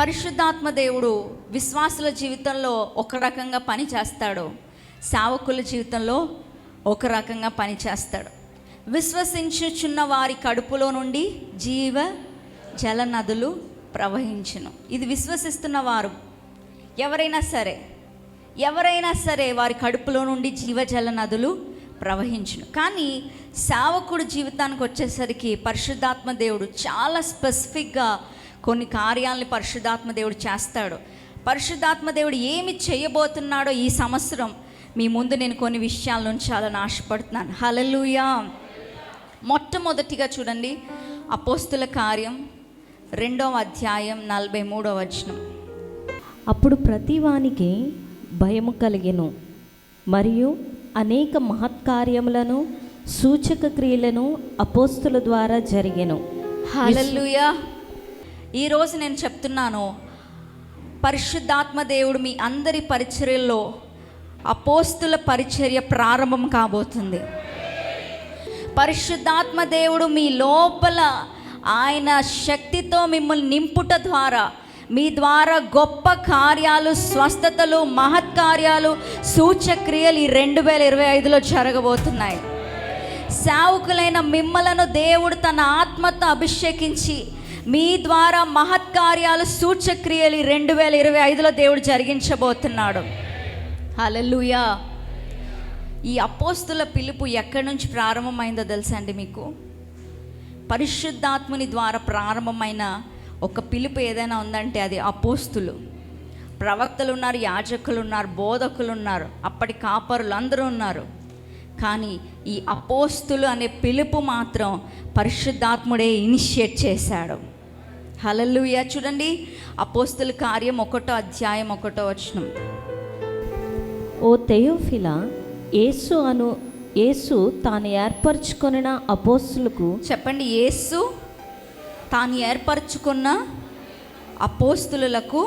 పరిశుద్ధాత్మ దేవుడు విశ్వాసుల జీవితంలో ఒక రకంగా పని చేస్తాడు. సేవకుల జీవితంలో ఒక రకంగా పని చేస్తాడు. విశ్వసించుచున్న వారి కడుపులో నుండి జీవ జల నదులు ప్రవహించును. ఇది విశ్వసిస్తున్న వారు. ఎవరైనా సరే ఎవరైనా సరే వారి కడుపులో నుండి జీవజల నదులు ప్రవహించును. కానీ సేవకుడు జీవితానికి వచ్చేసరికి పరిశుద్ధాత్మ దేవుడు చాలా స్పెసిఫిక్గా కొన్ని కార్యాలని పరిశుద్ధాత్మ దేవుడు చేస్తాడు. పరిశుద్ధాత్మ దేవుడు ఏమి చేయబోతున్నాడో ఈ సంవత్సరం మీ ముందు నేను కొన్ని విషయాల చాలా ఆశపడుతున్నాను. హలలుయా మొట్టమొదటిగా చూడండి అపోస్తుల కార్యం రెండవ అధ్యాయం నలభై మూడవ వచనం. అప్పుడు ప్రతివానికి భయము కలిగెను మరియు అనేక మహత్కార్యములను సూచక క్రియలను అపోస్తుల ద్వారా జరిగెను. హల్లెలూయా. ఈరోజు నేను చెప్తున్నాను పరిశుద్ధాత్మ దేవుడు మీ అందరి పరిచర్యల్లో అపోస్తుల పరిచర్య ప్రారంభం కాబోతుంది. పరిశుద్ధాత్మ దేవుడు మీ లోపల ఆయన శక్తితో మిమ్మల్ని నింపుట ద్వారా మీ ద్వారా గొప్ప కార్యాలు స్వస్థతలు మహత్కార్యాలు సూచక్రియలు ఈ రెండు వేల ఇరవై ఐదులో జరగబోతున్నాయి. సేవకులైన మిమ్మలను దేవుడు తన ఆత్మతో అభిషేకించి మీ ద్వారా మహత్కార్యాలు సూచక్రియలు రెండు వేల ఇరవై ఐదులో దేవుడు జరిగించబోతున్నాడు. హలలుయా ఈ అపోస్తుల పిలుపు ఎక్కడి నుంచి ప్రారంభమైందో తెలుసా అండి మీకు? పరిశుద్ధాత్ముని ద్వారా ప్రారంభమైన ఒక పిలుపు ఏదైనా ఉందంటే అది అపోస్తులు. ప్రవక్తలు ఉన్నారు యాజకులు ఉన్నారు బోధకులు ఉన్నారు అప్పటి కాపరులు అందరూ ఉన్నారు. కానీ ఈ అపోస్తులు అనే పిలుపు మాత్రం పరిశుద్ధాత్ముడే ఇనిషియేట్ చేశాడు. హలలుయ చూడండి అపోస్తుల కార్యం ఒకటో అధ్యాయం ఒకటో వచనం. ఓ తెయోఫిల యేసు అను యేసు తాను ఏర్పరచుకొనిన అపోస్తులకు చెప్పండి యేసు తాను ఏర్పరచుకున్న అపోస్తులకు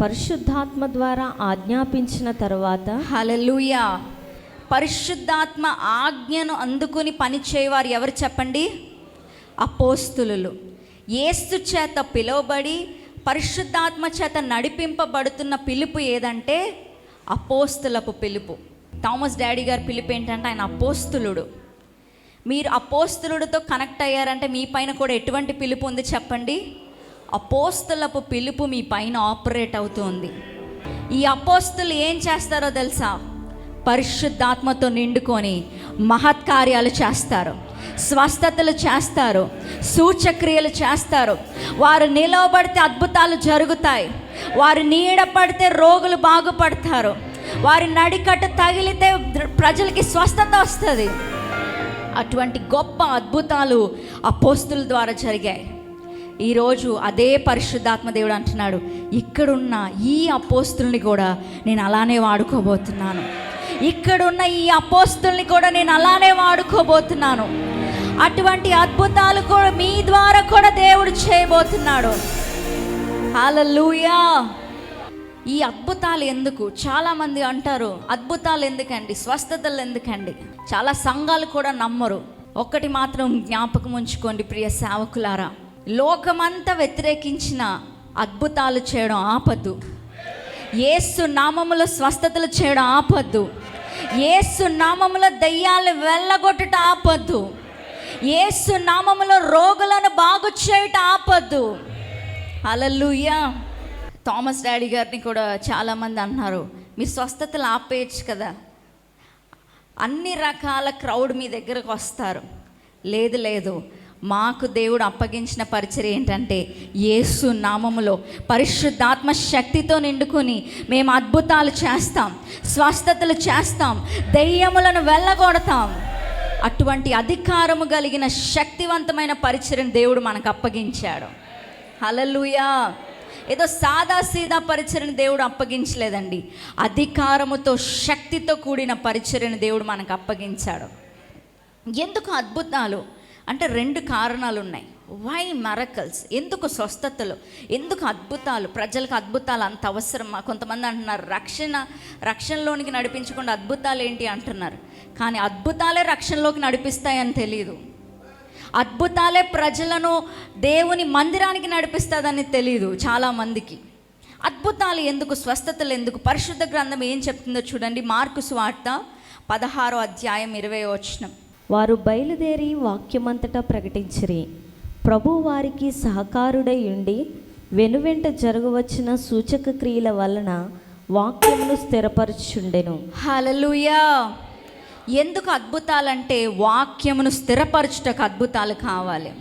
పరిశుద్ధాత్మ ద్వారా ఆజ్ఞాపించిన తర్వాత హలలుయా పరిశుద్ధాత్మ ఆజ్ఞను అందుకుని పనిచేయవారు ఎవరు చెప్పండి? అపోస్తులు. ఏస్తు చేత పిలువబడి పరిశుద్ధాత్మ చేత నడిపింపబడుతున్న పిలుపు ఏదంటే అపోస్తులపు పిలుపు. థామస్ డాడీ గారి పిలుపు ఏంటంటే ఆయన అపోస్తులుడు. మీరు అపోస్తులుడితో కనెక్ట్ అయ్యారంటే మీ పైన కూడా ఎటువంటి పిలుపు ఉంది చెప్పండి? అపోస్తులపు పిలుపు మీ పైన ఆపరేట్ అవుతుంది. ఈ అపోస్తులు ఏం చేస్తారో తెలుసా? పరిశుద్ధాత్మతో నిండుకొని మహత్కార్యాలు చేస్తారు. స్వస్థతలు చేస్తారు సూచక్రియలు చేస్తారు. వారు నిలవబడితే అద్భుతాలు జరుగుతాయి. వారు నీడ పడితే రోగులు బాగుపడతారు. వారి నడికట్టు తగిలితే ప్రజలకి స్వస్థత వస్తుంది. అటువంటి గొప్ప అద్భుతాలు అపోస్తుల ద్వారా జరిగాయి. ఈరోజు అదే పరిశుద్ధాత్మ దేవుడు అంటున్నాడు ఇక్కడున్న ఈ అపోస్తుల్ని కూడా నేను అలానే వాడుకోబోతున్నాను. ఇక్కడున్న ఈ అపోస్తుల్ని కూడా నేను అలానే వాడుకోబోతున్నాను. అటువంటి అద్భుతాలు కూడా మీ ద్వారా కూడా దేవుడు చేయబోతున్నాడు. హల్లెలూయా. ఈ అద్భుతాలు ఎందుకు? చాలామంది అంటారు అద్భుతాలు ఎందుకండి? స్వస్థతలు ఎందుకండి? చాలా సంఘాలు కూడా నమ్మరు. ఒక్కటి మాత్రం జ్ఞాపకం ఉంచుకోండి ప్రియ సేవకులారా. లోకమంతా వ్యతిరేకించిన అద్భుతాలు చేయడం ఆపద్దు. ఏసు నామములో స్వస్థతలు చేయడం ఆపద్దు. ఏసు నామములో దయ్యాలు వెళ్ళగొట్టుట ఆపద్దు. ఏసు నామములో రోగులను బాగు చేయట ఆపద్దు. హల్లెలూయా. థామస్ డాడీ గారిని కూడా చాలామంది అన్నారు మీరు స్వస్థతలు ఆపేయచ్చు కదా. అన్ని రకాల క్రౌడ్ మీ దగ్గరకు వస్తారు. లేదు లేదు. మాకు దేవుడు అప్పగించిన పరిచయం ఏంటంటే యేసు నామములో పరిశుద్ధాత్మ శక్తితో నిండుకొని మేము అద్భుతాలు చేస్తాం స్వస్థతలు చేస్తాం దెయ్యములను వెళ్ళగొడతాం. అటువంటి అధికారము కలిగిన శక్తివంతమైన పరిచయను దేవుడు మనకు అప్పగించాడు. హలలుయా ఏదో సాదా సీదా పరిచయను దేవుడు అప్పగించలేదండి. అధికారముతో శక్తితో కూడిన పరిచయను దేవుడు మనకు అప్పగించాడు. ఎందుకు అద్భుతాలు? అంటే రెండు కారణాలు ఉన్నాయి వై మరకల్స్ ఎందుకు స్వస్థతలు? ఎందుకు అద్భుతాలు? ప్రజలకు అద్భుతాలు అంత అవసరమా కొంతమంది అంటున్నారు రక్షణ రక్షణలోనికి నడిపించకుండా అద్భుతాలు ఏంటి అంటున్నారు. కానీ అద్భుతాలే రక్షణలోకి నడిపిస్తాయని తెలియదు అద్భుతాలే ప్రజలను దేవుని మందిరానికి నడిపిస్తుందని తెలియదు చాలామందికి. అద్భుతాలు ఎందుకు? స్వస్థతలు ఎందుకు? పరిశుద్ధ గ్రంథం ఏం చెప్తుందో చూడండి. మార్కు స్వార్త పదహారో అధ్యాయం ఇరవై వచ్చిన వారు బయలుదేరి వాక్యమంతటా ప్రకటించిరి. ప్రభు వారికి సహకారుడై ఉండి వెనువెంట జరగవచ్చిన సూచక క్రియల వలన వాక్యమును స్థిరపరచుండెను హలలుయా ఎందుకు అద్భుతాలంటే వాక్యమును స్థిరపరచుటకు అద్భుతాలు కావాలి.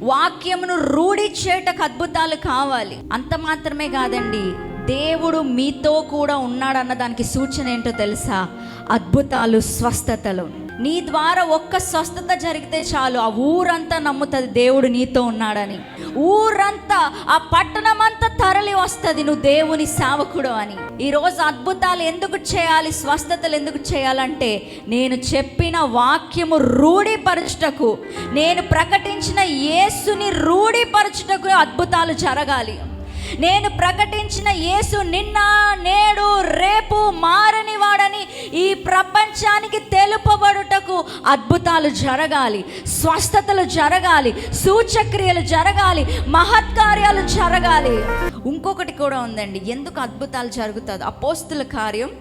వాక్యమును రూఢి చేయటకు అద్భుతాలు కావాలి. అంత మాత్రమే కాదండి దేవుడు మీతో కూడా ఉన్నాడన్న దానికి సూచన ఏంటో తెలుసా? అద్భుతాలు స్వస్థతలు. నీ ద్వారా ఒక్క స్వస్థత జరిగితే చాలు. ఆ ఊరంతా నమ్ముతుంది దేవుడు నీతో ఉన్నాడని. ఊరంతా ఆ పట్టణం అంతా తరలి వస్తుంది నువ్వు దేవుని సేవకుడు అని. ఈరోజు అద్భుతాలు ఎందుకు చేయాలి స్వస్థతలు ఎందుకు చేయాలంటే నేను చెప్పిన వాక్యము రూఢిపరచుటకు నేను ప్రకటించిన యేసుని రూఢిపరచుటకు అద్భుతాలు జరగాలి. నేను ప్రకటించిన యేసు నిన్న నేడు ప్రపంచానికి తెలుపబడుటకు అద్భుతాలు జరగాలి స్వస్థతలు జరగాలి సూచక్రియలు జరగాలి మహత్కార్యాలు జరగాలి. ఇంకొకటి కూడా ఉందండి. ఎందుకు అద్భుతాలు జరుగుతుంది అపోస్తుల కార్యం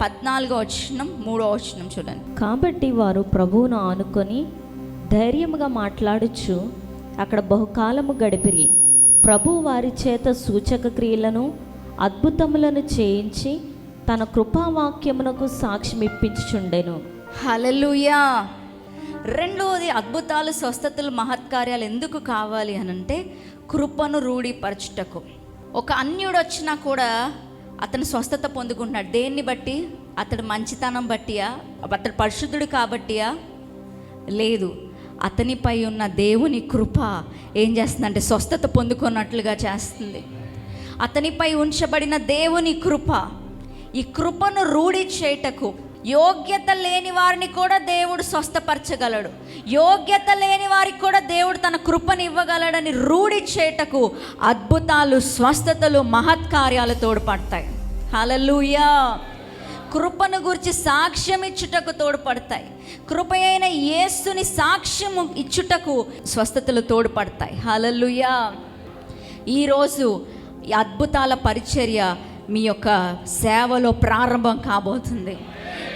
పద్నాలుగో వచనం మూడో వచనం చూడండి. కాబట్టి వారు ప్రభువును ఆనుకొని ధైర్యముగా మాట్లాడుచు అక్కడ బహుకాలము గడిపిరి. ప్రభు వారి చేత సూచక క్రియలను అద్భుతములను చేయించి తన కృపావాక్యమునకు సాక్ష్యం ఇప్పించుచుండెను హలలుయా రెండవది అద్భుతాలు స్వస్థతలు మహత్కార్యాలు ఎందుకు కావాలి అని అంటే కృపను రూఢిపరచుటకు. ఒక అన్యుడు వచ్చినా కూడా అతను స్వస్థత పొందుకుంటున్నాడు. దేన్ని బట్టి? అతడు మంచితనం బట్టియా? అతడు పరిశుద్ధుడు కాబట్టియా? లేదు. అతనిపై ఉన్న దేవుని కృప ఏం చేస్తుందంటే స్వస్థత పొందుకున్నట్లుగా చేస్తుంది. అతనిపై ఉంచబడిన దేవుని కృప ఈ కృపను రూఢి చేయుటకు యోగ్యత లేని వారిని కూడా దేవుడు స్వస్థపరచగలడు. యోగ్యత లేని వారికి కూడా దేవుడు తన కృపను ఇవ్వగలడని రూఢి చేయుటకు అద్భుతాలు స్వస్థతలు మహత్కార్యాలు తోడ్పడతాయి. హలలుయా కృపను గురించి సాక్ష్యం ఇచ్చుటకు తోడ్పడతాయి. కృప అయిన యేసుని సాక్ష్యం ఇచ్చుటకు స్వస్థతలు తోడ్పడతాయి. హలలుయా ఈరోజు ఈ అద్భుతాల పరిచర్య మీ యొక్క సేవలో ప్రారంభం కాబోతుంది.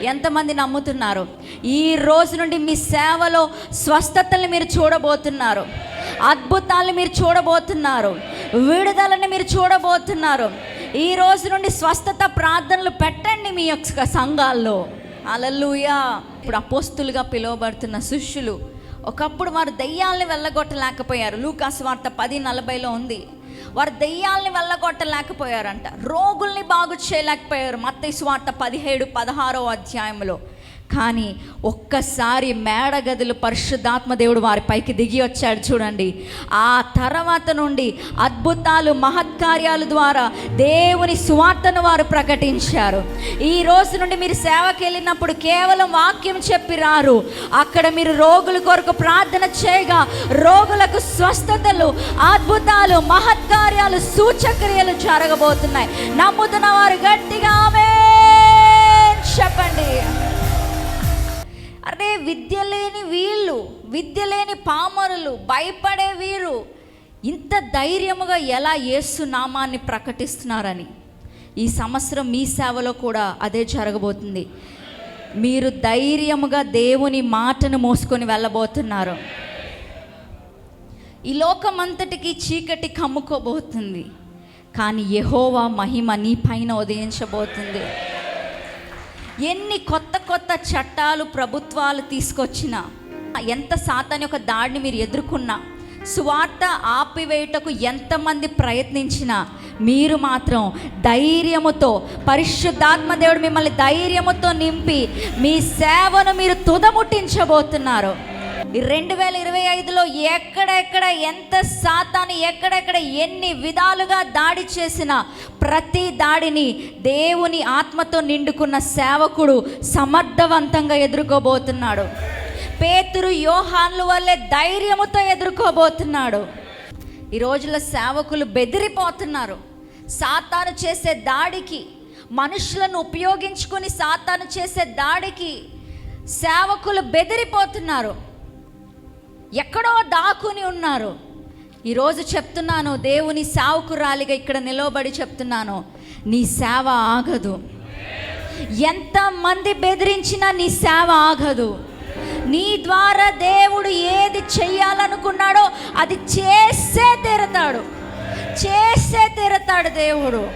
ఎంతమంది నమ్ముతున్నారు? ఈ రోజు నుండి మీ సేవలో స్వస్థతల్ని మీరు చూడబోతున్నారు. అద్భుతాలను మీరు చూడబోతున్నారు. విడుదలని మీరు చూడబోతున్నారు. ఈ రోజు నుండి స్వస్థత ప్రార్థనలు పెట్టండి మీ యొక్క సంఘాల్లో. అలల్లుయా ఇప్పుడు అపోస్తులుగా పిలువబడుతున్న శిష్యులు ఒకప్పుడు వారు దయ్యాల్ని వెళ్ళగొట్టలేకపోయారు. లూకాస్ వార్త పది నలభైలో ఉంది. వారు దెయ్యాల్ని వెళ్ళగొట్టలేకపోయారంట. రోగుల్ని బాగు చేయలేకపోయారు. మత్తయి స్వార్త పదిహేడు పదహారో అధ్యాయంలో కానీ ఒక్కసారి మేడగదులు పరిశుద్ధాత్మ దేవుడు వారి పైకి దిగి వచ్చాడు చూడండి. ఆ తర్వాత నుండి అద్భుతాలు మహత్కార్యాల ద్వారా దేవుని సువార్తను వారు ప్రకటించారు. ఈ రోజు నుండి మీరు సేవకి వెళ్ళినప్పుడు కేవలం వాక్యం చెప్పి రారు. అక్కడ మీరు రోగుల కొరకు ప్రార్థన చేయగా రోగులకు స్వస్థతలు అద్భుతాలు మహత్కార్యాలు సూచక్రియలు జరగబోతున్నాయి. నమ్ముతున్న వారు గట్టిగా ఆమె చెప్పండి. అరే విద్య లేని వీళ్ళు విద్య లేని పామరులు భయపడే వీరు ఇంత ధైర్యముగా ఎలా యేసు నామాన్ని ప్రకటిస్తున్నారని. ఈ సంవత్సరం మీ సేవలో కూడా అదే జరగబోతుంది. మీరు ధైర్యముగా దేవుని మాటను మోసుకొని వెళ్ళబోతున్నారు. ఈ లోకమంతటికి చీకటి కమ్ముకోబోతుంది. కానీ యహోవా మహిమ నీ పైన ఉదయించబోతుంది. ఎన్ని కొత్త కొత్త చట్టాలు ప్రభుత్వాలు తీసుకొచ్చినా ఎంత సాతాని యొక్క దాడిని మీరు ఎదుర్కొన్నా స్వార్థ ఆపివేయుటకు ఎంతమంది ప్రయత్నించినా మీరు మాత్రం ధైర్యముతో పరిశుద్ధాత్మ దేవుడు మిమ్మల్ని ధైర్యముతో నింపి మీ సేవను మీరు తుదముట్టించబోతున్నారు. రెండు వేల ఇరవై ఐదులో ఎక్కడెక్కడ ఎంత శాతాన్ని ఎక్కడెక్కడ ఎన్ని విధాలుగా దాడి చేసిన ప్రతి దాడిని దేవుని ఆత్మతో నిండుకున్న సేవకుడు సమర్థవంతంగా ఎదుర్కోబోతున్నాడు. పేతురు యోహాన్లు వల్లే ధైర్యముతో ఎదుర్కోబోతున్నాడు. ఈ రోజుల్లో సేవకులు బెదిరిపోతున్నారు. సాతాను చేసే దాడికి మనుషులను ఉపయోగించుకొని సాతాను చేసే దాడికి సేవకులు బెదిరిపోతున్నారు. ఎక్కడో దాక్కుని ఉన్నారు. ఈరోజు చెప్తున్నాను దేవుని సావుకురాలిగా ఇక్కడ నిలవబడి చెప్తున్నాను నీ సేవ ఆగదు. ఎంతమంది బెదిరించినా నీ సేవ ఆగదు. నీ ద్వారా దేవుడు ఏది చెయ్యాలనుకున్నాడో అది చేసే తీరతాడు. చేసే తీరతాడు దేవుడు.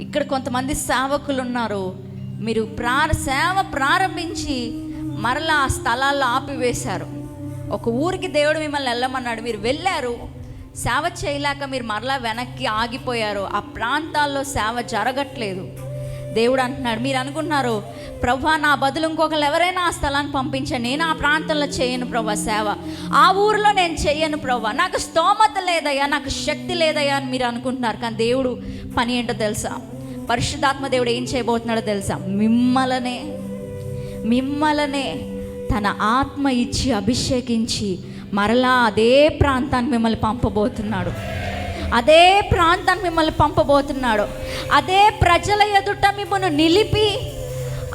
ఇక్కడ కొంతమంది సేవకులు ఉన్నారు మీరు ప్రార సేవ ప్రారంభించి మరలా ఆ స్థలాల్లో ఆపివేశారు. ఒక ఊరికి దేవుడు మిమ్మల్ని వెళ్ళమన్నాడు. మీరు వెళ్ళారు. సేవ చేయలేక మీరు మరలా వెనక్కి ఆగిపోయారు. ఆ ప్రాంతాల్లో సేవ జరగట్లేదు. దేవుడు అంటున్నాడు మీరు అనుకుంటున్నారు ప్రభా నా బదులు ఇంకొకరు ఎవరైనా ఆ స్థలాన్ని పంపించండి నేను ఆ ప్రాంతంలో చేయను ప్రభా సేవ. ఆ ఊరిలో నేను చేయను ప్రభా. నాకు స్తోమత లేదయ్యా నాకు శక్తి లేదయ్యా అని మీరు అనుకుంటున్నారు. కానీ దేవుడు పని ఏంటో తెలుసా? పరిశుద్ధాత్మ దేవుడు ఏం చేయబోతున్నాడో తెలుసా? మిమ్మలనే మిమ్మలనే తన ఆత్మ ఇచ్చి అభిషేకించి మరలా అదే ప్రాంతాన్ని మిమ్మల్ని పంపబోతున్నాడు. అదే ప్రాంతాన్ని మిమ్మల్ని పంపబోతున్నాడు. అదే ప్రజల ఎదుట మిమ్మల్ని నిలిపి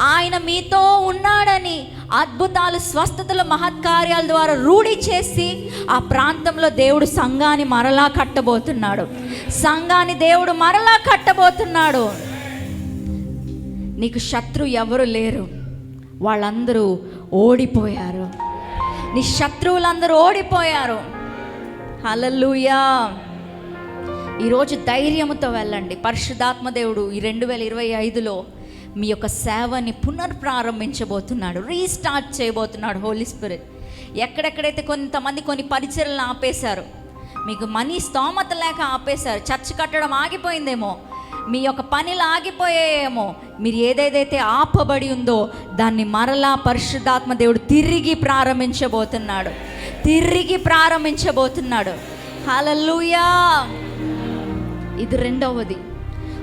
ఆయన మీతో ఉన్నాడని అద్భుతాలు స్వస్థతలు మహత్కార్యాల ద్వారా రూఢి చేసి ఆ ప్రాంతంలో దేవుడు సంఘాన్ని మరలా కట్టబోతున్నాడు. సంఘాన్ని దేవుడు మరలా కట్టబోతున్నాడు. నీకు శత్రు ఎవరు లేరు. వాళ్ళందరూ ఓడిపోయారు. నీ శత్రువులందరూ ఓడిపోయారు. హలలుయా ఈరోజు ధైర్యంతో వెళ్ళండి. పరిశుద్ధాత్మ దేవుడు ఈ రెండు వేల ఇరవై ఐదులో మీ యొక్క సేవని పునర్ప్రారంభించబోతున్నాడు. రీస్టార్ట్ చేయబోతున్నాడు హోలీ స్పిరిట్. ఎక్కడెక్కడైతే కొంతమంది కొన్ని పరిచయలను ఆపేశారు మీకు మనీ స్తోమత లేక ఆపేశారు చర్చ్ కట్టడం ఆగిపోయిందేమో మీ యొక్క పనులు ఆగిపోయాయేమో మీరు ఏదేదైతే ఆపబడి ఉందో దాన్ని మరలా పరిశుద్ధాత్మ దేవుడు తిరిగి ప్రారంభించబోతున్నాడు. తిరిగి ప్రారంభించబోతున్నాడు. హలలుయా ఇది రెండవది.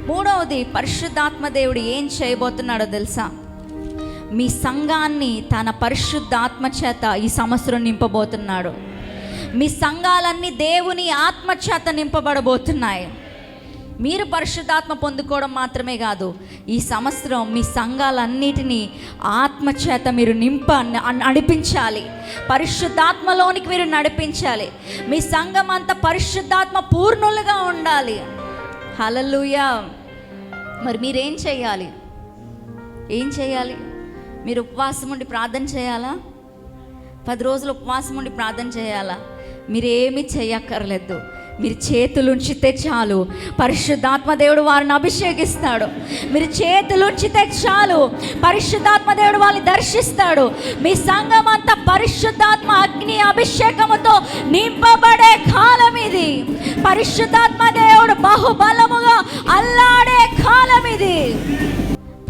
మూడవది పరిశుద్ధాత్మ దేవుడు ఏం చేయబోతున్నాడో తెలుసా? మీ సంఘాన్ని తన పరిశుద్ధాత్మ చేత ఈ సంవత్సరం నింపబోతున్నాడు. మీ సంఘాలన్నీ దేవుని ఆత్మ చేత నింపబడబోతున్నాయి. మీరు పరిశుద్ధాత్మ పొందుకోవడం మాత్రమే కాదు ఈ సంవత్సరం మీ సంఘాలన్నిటినీ ఆత్మ చేత మీరు నింప నడిపించాలి. పరిశుద్ధాత్మలోనికి మీరు నడిపించాలి. మీ సంఘం అంతా పరిశుద్ధాత్మ పూర్ణులుగా ఉండాలి. హలలుయా మరి మీరేం చేయాలి? ఏం చేయాలి? మీరు ఉపవాసం ఉండి ప్రార్థన చేయాలా? పది రోజులు ఉపవాసం ఉండి ప్రార్థన చేయాలా? మీరేమీ చేయక్కర్లేదు. మీరు చేతులుంచితే చాలు. పరిశుద్ధాత్మ దేవుడు వారిని అభిషేకిస్తాడు. మీరు చేతులుంచితే చాలు. పరిశుద్ధాత్మ దేవుడు వాళ్ళని దర్శిస్తాడు. మీ సంఘం అంతా పరిశుద్ధాత్మ అగ్ని అభిషేకముతో నింపబడే కాలం ఇది. పరిశుద్ధాత్మ దేవుడు బహుబలముగా అల్లాడే కాలం ఇది.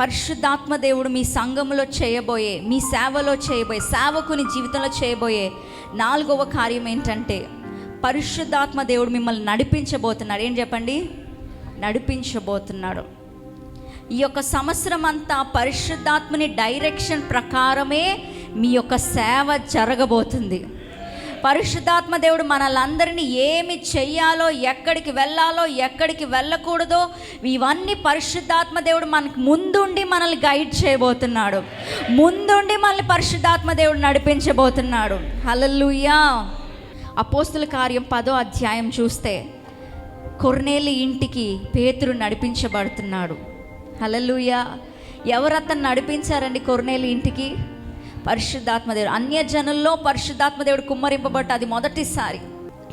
పరిశుద్ధాత్మ దేవుడు మీ సంఘములో చేయబోయే మీ సేవలో చేయబోయే సేవకుని జీవితంలో చేయబోయే నాలుగవ కార్యం ఏంటంటే పరిశుద్ధాత్మ దేవుడు మిమ్మల్ని నడిపించబోతున్నాడు. ఏం చెప్పండి? నడిపించబోతున్నాడు. ఈ యొక్క సంవత్సరం అంతా పరిశుద్ధాత్మని డైరెక్షన్ ప్రకారమే మీ యొక్క సేవ జరగబోతుంది. పరిశుద్ధాత్మ దేవుడు మనలందరినీ ఏమి చెయ్యాలో ఎక్కడికి వెళ్ళాలో ఎక్కడికి వెళ్ళకూడదో ఇవన్నీ పరిశుద్ధాత్మ దేవుడు మనకు ముందుండి మనల్ని గైడ్ చేయబోతున్నాడు. ముందుండి మనల్ని పరిశుద్ధాత్మ దేవుడు నడిపించబోతున్నాడు. హలలుయా అపోస్తుల కార్యం పదో అధ్యాయం చూస్తే కొర్నేలి ఇంటికి పేతురు నడిపించబడుతున్నాడు. హలలుయ ఎవరు అతను నడిపించారండి కొర్నేలి ఇంటికి? పరిశుద్ధాత్మదేవుడు అన్యజనుల్లో పరిశుద్ధాత్మదేవుడు కుమ్మరింపబట్ట అది మొదటిసారి.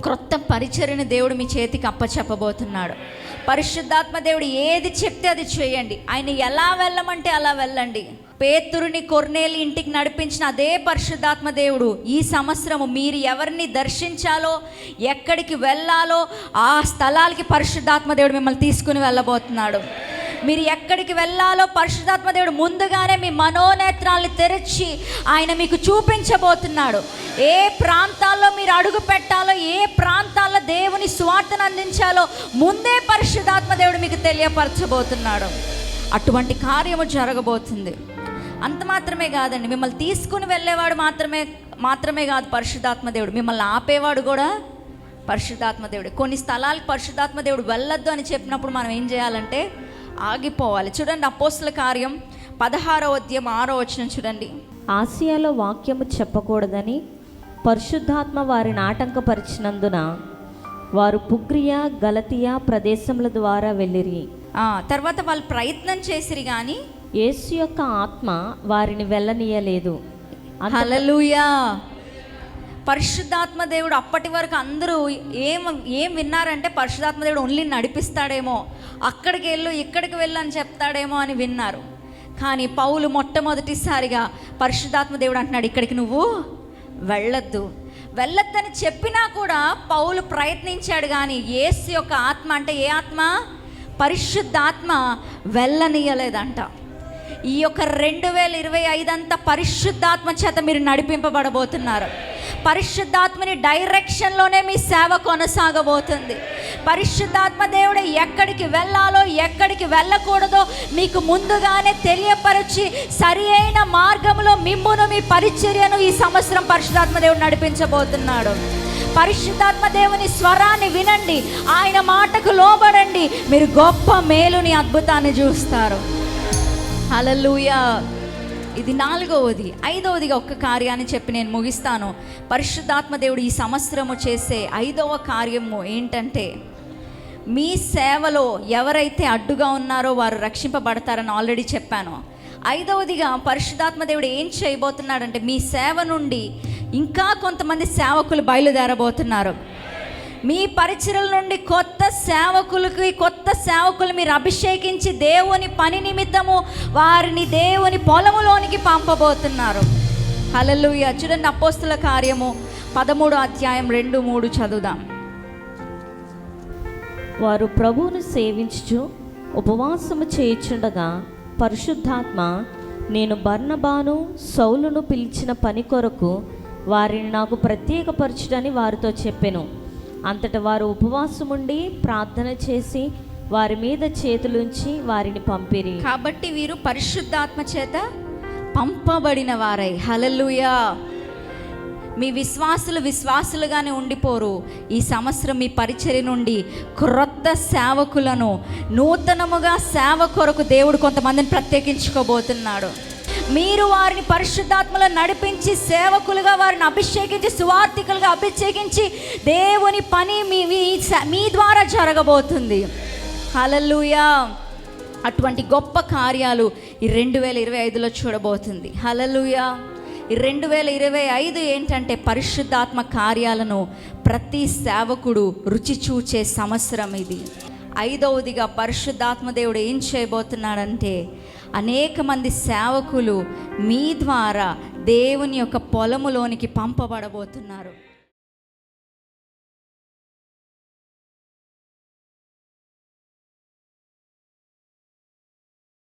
క్రొత్త పరిచర్ని దేవుడు మీ చేతికి అప్పచెప్పబోతున్నాడు. పరిశుద్ధాత్మ దేవుడు ఏది చెప్తే అది చేయండి. ఆయన ఎలా వెళ్ళమంటే అలా వెళ్ళండి. పేతురుని కొర్నేలి ఇంటికి నడిపించిన అదే పరిశుద్ధాత్మ దేవుడు ఈ సంవత్సరము మీరు ఎవరిని దర్శించాలో ఎక్కడికి వెళ్ళాలో ఆ స్థలాలకి పరిశుద్ధాత్మ దేవుడు మిమ్మల్ని తీసుకుని వెళ్ళబోతున్నాడు. మీరు ఎక్కడికి వెళ్ళాలో పరిశుద్ధాత్మ దేవుడు ముందుగానే మీ మనోనేత్రాలను తెరిచి ఆయన మీకు చూపించబోతున్నాడు. ఏ ప్రాంతాల్లో మీరు అడుగు పెట్టాలో ఏ ప్రాంతాల్లో దేవుని స్వార్థను అందించాలో ముందే పరిశుద్ధాత్మ దేవుడు మీకు తెలియపరచబోతున్నాడు. అటువంటి కార్యము జరగబోతుంది. అంత మాత్రమే కాదండి మిమ్మల్ని తీసుకుని వెళ్ళేవాడు మాత్రమే మాత్రమే కాదు పరిశుద్ధాత్మ దేవుడు. మిమ్మల్ని ఆపేవాడు కూడా పరిశుద్ధాత్మ దేవుడు. కొన్ని స్థలాలకు పరిశుద్ధాత్మ దేవుడు వెళ్ళొద్దు అని చెప్పినప్పుడు మనం ఏం చేయాలంటే ఆగిపోవాలి. చూడండి అపోస్తుల కార్యం పదహారో అధ్యాయం ఆరో వచనం చూడండి. ఆసియాలో వాక్యము చెప్పకూడదని పరిశుద్ధాత్మ వారిని ఆటంకపరిచినందున వారు పుగ్రియా గలతియా ప్రదేశముల ద్వారా వెళ్ళిరి. ఆ, తర్వాత వాళ్ళు ప్రయత్నం చేసిరి కానీ యేసు యొక్క ఆత్మ వారిని వెళ్ళనీయలేదు. హలలుయా పరిశుద్ధాత్మ దేవుడు అప్పటి వరకు అందరూ ఏం ఏం విన్నారంటే పరిశుద్ధాత్మ దేవుడు ఓన్లీ నడిపిస్తాడేమో అక్కడికి వెళ్ళు ఇక్కడికి వెళ్ళు అని చెప్తాడేమో అని విన్నారు. కానీ పౌలు మొట్టమొదటిసారిగా పరిశుద్ధాత్మ దేవుడు అంటున్నాడు ఇక్కడికి నువ్వు వెళ్ళొద్దు. వెళ్ళొద్దని చెప్పినా కూడా పౌలు ప్రయత్నించాడు కానీ ఏసు యొక్క ఆత్మ అంటే ఏ ఆత్మ? పరిశుద్ధాత్మ వెళ్ళనీయలేదంట. ఈ యొక్క రెండు వేల ఇరవై ఐదు అంతా పరిశుద్ధాత్మ చేత మీరు నడిపింపబడబోతున్నారు. పరిశుద్ధాత్మని డైరెక్షన్లోనే మీ సేవ కొనసాగబోతుంది. పరిశుద్ధాత్మ దేవుడు ఎక్కడికి వెళ్ళాలో ఎక్కడికి వెళ్ళకూడదో మీకు ముందుగానే తెలియపరిచి సరి అయిన మార్గంలో మిమ్మును మీ పరిచర్యను ఈ సంవత్సరం పరిశుద్ధాత్మ దేవుడు నడిపించబోతున్నాడు. పరిశుద్ధాత్మ దేవుని స్వరాన్ని వినండి ఆయన మాటకు లోబడండి మీరు గొప్ప మేలుని అద్భుతాన్ని చూస్తారు. హలలుయా ఇది నాలుగవది ఐదవదిగా ఒక్క కార్యాన్ని చెప్పి నేను ముగిస్తాను. పరిశుద్ధాత్మ దేవుడు ఈ సంవత్సరము చేసే ఐదవ కార్యము ఏంటంటే మీ సేవలో ఎవరైతే అడ్డుగా ఉన్నారో వారు రక్షింపబడతారని ఆల్రెడీ చెప్పాను. ఐదవదిగా పరిశుధాత్మ దేవుడు ఏం చేయబోతున్నాడంటే మీ సేవ నుండి ఇంకా కొంతమంది సేవకులు బయలుదేరబోతున్నారు. మీ పరిచయల నుండి కొత్త సేవకులకి కొత్త సేవకులు మీరు అభిషేకించి దేవుని పని నిమిత్తము వారిని దేవుని పొలములోనికి పంపబోతున్నారు. హలలుయ చూడండి అపోస్తుల కార్యము పదమూడు అధ్యాయం రెండు మూడు చదువుదాం. వారు ప్రభువును సేవించుచు ఉపవాసము చేయుచుండగా పరిశుద్ధాత్మ నేను బర్ణబాను సౌలును పిలిచిన పని కొరకు వారిని నాకు ప్రత్యేకపరచుడని వారితో చెప్పాను. అంతటా వారు ఉపవాసముండి ప్రార్థన చేసి వారి మీద చేతులుంచి వారిని పంపిరి. కాబట్టి వీరు పరిశుద్ధాత్మ చేత పంపబడిన వారై. హలలుయా మీ విశ్వాసులు విశ్వాసులుగానే ఉండిపోరు. ఈ సంవత్సరం మీ పరిచర్య నుండి క్రొత్త సేవకులను నూతనముగా సేవ కొరకు దేవుడు కొంతమందిని ప్రత్యేకించుకోబోతున్నాడు. మీరు వారిని పరిశుద్ధాత్మలో నడిపించి సేవకులుగా వారిని అభిషేకించి సువార్థికులుగా అభిషేకించి దేవుని పని మీ మీ- ద్వారా జరగబోతుంది. హలలుయా అటువంటి గొప్ప కార్యాలు ఈ రెండు వేల ఇరవై ఐదులో చూడబోతుంది. హలలుయా ఈ రెండు వేల ఇరవై ఐదు ఏంటంటే పరిశుద్ధాత్మ కార్యాలను ప్రతి సేవకుడు రుచి చూచే సంవత్సరం ఇది. ఐదవదిగా పరిశుద్ధాత్మ దేవుడు ఏం చేయబోతున్నాడంటే అనేక మంది సేవకులు మీ ద్వారా దేవుని యొక్క పొలములోనికి పంపబడబోతున్నారు.